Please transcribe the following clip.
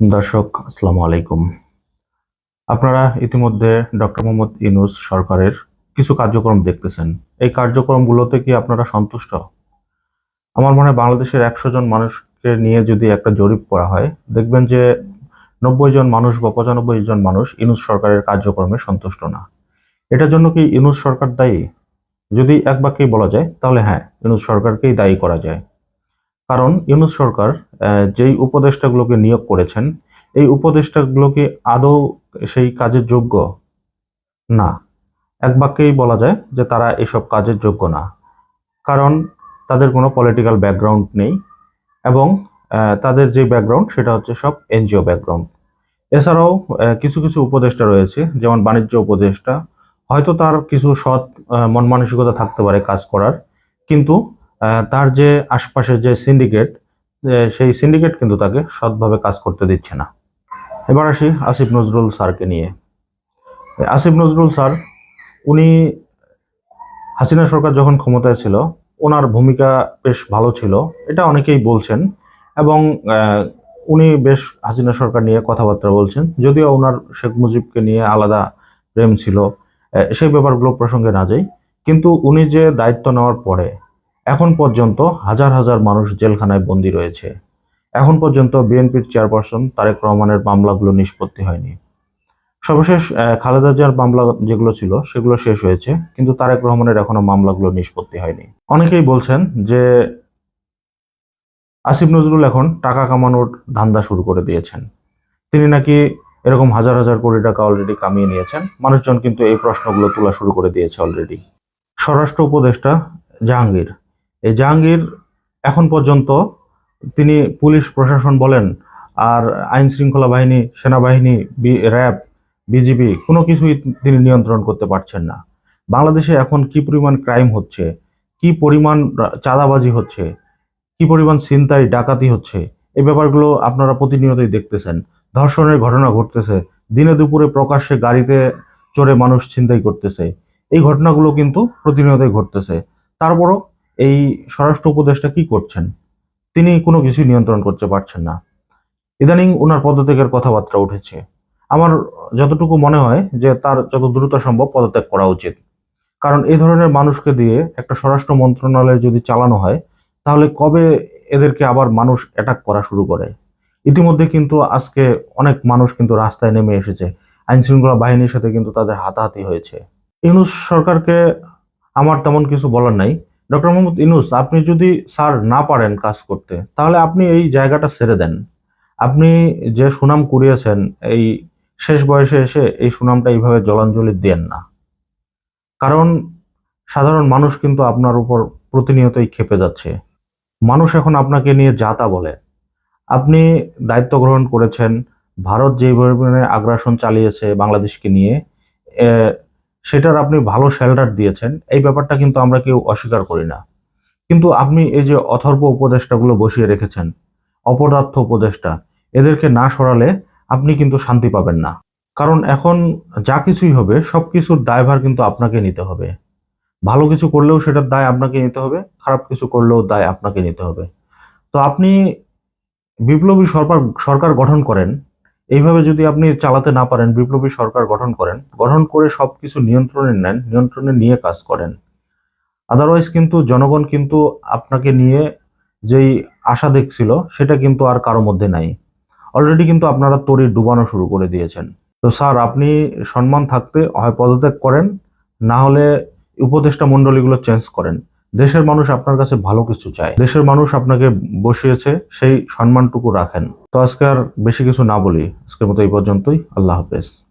দর্শক, আসসালামু আলাইকুম। আপনারা ইতিমধ্যে ডক্টর মোহাম্মদ ইনুস সরকারের কিছু কার্যক্রম দেখতেছেন। এই কার্যক্রমগুলোতে কি আপনারা সন্তুষ্ট? আমার মনে হয় বাংলাদেশের একশো জন মানুষকে নিয়ে যদি একটা জরিপ করা হয়, দেখবেন যে নব্বই জন মানুষ বা পঁচানব্বই জন মানুষ ইনুস সরকারের কার্যক্রমে সন্তুষ্ট না। এটার জন্য কি ইনুস সরকার দায়ী? যদি এক বাক্যেই বলা যায়, তাহলে হ্যাঁ ইনুস সরকারকেই দায়ী করা যায়। কারণ ইউনুস সরকার যেই উপদেষ্টাগুলোকে নিয়োগ করেছেন, এই উপদেষ্টাগুলোকে আদৌ সেই কাজের যোগ্য? না। এক বাক্যেই বলা যায় যে তারা এসব কাজের যোগ্য না। কারণ তাদের কোনো পলিটিক্যাল ব্যাকগ্রাউন্ড নেই এবং তাদের যে ব্যাকগ্রাউন্ড সেটা হচ্ছে সব এনজিও ব্যাকগ্রাউন্ড এছাড়াও কিছু কিছু উপদেষ্টা রয়েছে, যেমন বাণিজ্য উপদেষ্টা। হয়তো তার কিছু সৎ মন মানসিকতা থাকতে পারে কাজ করার, কিন্তু তার যে আশপাশের যে সিন্ডিকেট সেই সিন্ডিকেট কিন্তু তাকে সৎভাবে কাজ করতে দিচ্ছে না। এবার আসি আসিফ নজরুল স্যারকে নিয়ে। আসিফ নজরুল স্যার, উনি হাসিনা সরকার যখন ক্ষমতায় ছিল, ওনার ভূমিকা বেশ ভালো ছিল, এটা অনেকেই বলছেন, এবং উনি বেশ হাসিনা সরকার নিয়ে কথাবার্তা বলছেন, যদিও ওনার শেখ মুজিবকে নিয়ে আলাদা প্রেম ছিল সেই ব্যাপারগুলো প্রসঙ্গে না যাই, কিন্তু উনি যে দায়িত্ব নেওয়ার পরে এখন পর্যন্ত হাজার হাজার মানুষ জেলখানায় বন্দী রয়েছে। এখন পর্যন্ত বিএনপির চেয়ারপারসন তারেক রহমানের মামলাগুলো নিষ্পত্তি হয়নি। সর্বশেষ খালেদা জিয়ার মামলা যেগুলো ছিল, সেগুলো শেষ হয়েছে, কিন্তু তারেক রহমানের এখনও মামলাগুলো নিষ্পত্তি হয়নি। অনেকেই বলছেন যে আসিফ নজরুল এখন টাকা কামানোর ধান্দা শুরু করে দিয়েছেন। তিনি নাকি এরকম হাজার হাজার কোটি টাকা অলরেডি কামিয়ে নিয়েছেন। মানুষজন কিন্তু এই প্রশ্নগুলো তোলা শুরু করে দিয়েছে অলরেডি স্বরাষ্ট্র উপদেষ্টা জাহাঙ্গীর এই জাহাঙ্গীর এখন পর্যন্ত তিনি পুলিশ, প্রশাসন বলেন আর আইন শৃঙ্খলা বাহিনী, সেনাবাহিনী, বি- র্যাব, বিজিবি কোনো কিছুই তিনি নিয়ন্ত্রণ করতে পারছেন না। বাংলাদেশে এখন কি পরিমাণ ক্রাইম হচ্ছে, কি পরিমাণ চাঁদাবাজি হচ্ছে, কি পরিমাণ ছিনতাই, ডাকাতি হচ্ছে এই ব্যাপারগুলো আপনারা প্রতিনিয়তই দেখতেছেন। ধর্ষণের ঘটনা ঘটতেছে, দিনে দুপুরে প্রকাশ্যে গাড়িতে চড়ে মানুষ ছিনতাই করতেছে। এই ঘটনাগুলো কিন্তু প্রতিনিয়তই ঘটতেছে। তারপরও এই স্বরাষ্ট্র উপদেষ্টা কি করছেন? তিনি কোনো কিছু নিয়ন্ত্রণ করতে পারছেন না। ইদানিং ওনার পদত্যাগের কথাবার্তা উঠেছে। আমার যতটুকু মনে হয় যে তার যত দ্রুত সম্ভব পদত্যাগ করা উচিত। কারণ এই ধরনের মানুষকে দিয়ে একটা স্বরাষ্ট্র মন্ত্রণালয় যদি চালানো হয়, তাহলে কবে এদেরকে আবার মানুষ অ্যাটাক করা শুরু করে? ইতিমধ্যে কিন্তু আজকে অনেক মানুষ কিন্তু রাস্তায় নেমে এসেছে। আইন শৃঙ্খলা বাহিনীর সাথে কিন্তু তাদের হাতাহাতি হয়েছে। ইউনুস সরকারকে আমার তেমন কিছু বলার নাই। ডক্টর মোহাম্মদ ইনুস আপনি যদি স্যার না পারেন কাজ করতে, তাহলে আপনি এই জায়গাটা ছেড়ে দেন। আপনি যে সুনাম কুড়িয়েছেন, এই শেষ বয়সে এসে এই সুনামটা এইভাবে জলাঞ্জলি দেন না। কারণ সাধারণ মানুষ কিন্তু আপনার উপর প্রতিনিয়তই খেপে যাচ্ছে। মানুষ এখন আপনাকে নিয়ে যাতা বলে। আপনি দায়িত্ব গ্রহণ করেছেন, ভারত যে পরিমাণে আগ্রাসন চালিয়েছে বাংলাদেশকে নিয়ে সেটার আপনি ভালো শেল্টার দিয়েছেন, এই ব্যাপারটা কিন্তু আমরা কেউ অস্বীকার করি না। কিন্তু আপনি এই যে অথর্ব উপদেষ্টাগুলো বসিয়ে রেখেছেন, অপদার্থ উপদেষ্টা, এদেরকে না সরালে আপনি কিন্তু শান্তি পাবেন না। কারণ এখন যা কিছুই হবে, সব কিছুর দায়ভার কিন্তু আপনাকে নিতে হবে। ভালো কিছু করলেও সেটার দায় আপনাকে নিতে হবে, খারাপ কিছু করলেও দায় আপনাকে নিতে হবে। তো আপনি বিপ্লবী সরকার সরকার গঠন করেন এইভাবে যদি আপনি চালাতে না পারেন, বিপ্লবী সরকার গঠন করেন, গঠন করে সবকিছু নিয়ন্ত্রণে নেন, নিয়ন্ত্রণে নিয়ে কাজ করেন। আদারওয়াইজ কিন্তু জনগণ কিন্তু আপনাকে নিয়ে যেই আশা দেখছিল, সেটা কিন্তু আর কারও মধ্যে নাই। অলরেডি কিন্তু আপনারা তরি ডুবানো শুরু করে দিয়েছেন। তো স্যার, আপনি সম্মান থাকতে হয় পদত্যাগ করেন, না হলে উপদেষ্টা মণ্ডলীগুলো চেঞ্জ করেন। দেশের মানুষ আপনার কাছে ভালো কিছু চায়। দেশের মানুষ আপনাকে বসিয়েছে, সেই সম্মানটুকু রাখেন। তো আজকে আর বেশি কিছু না বলি। আজকের মতো এই পর্যন্তই। আল্লাহ হাফেজ।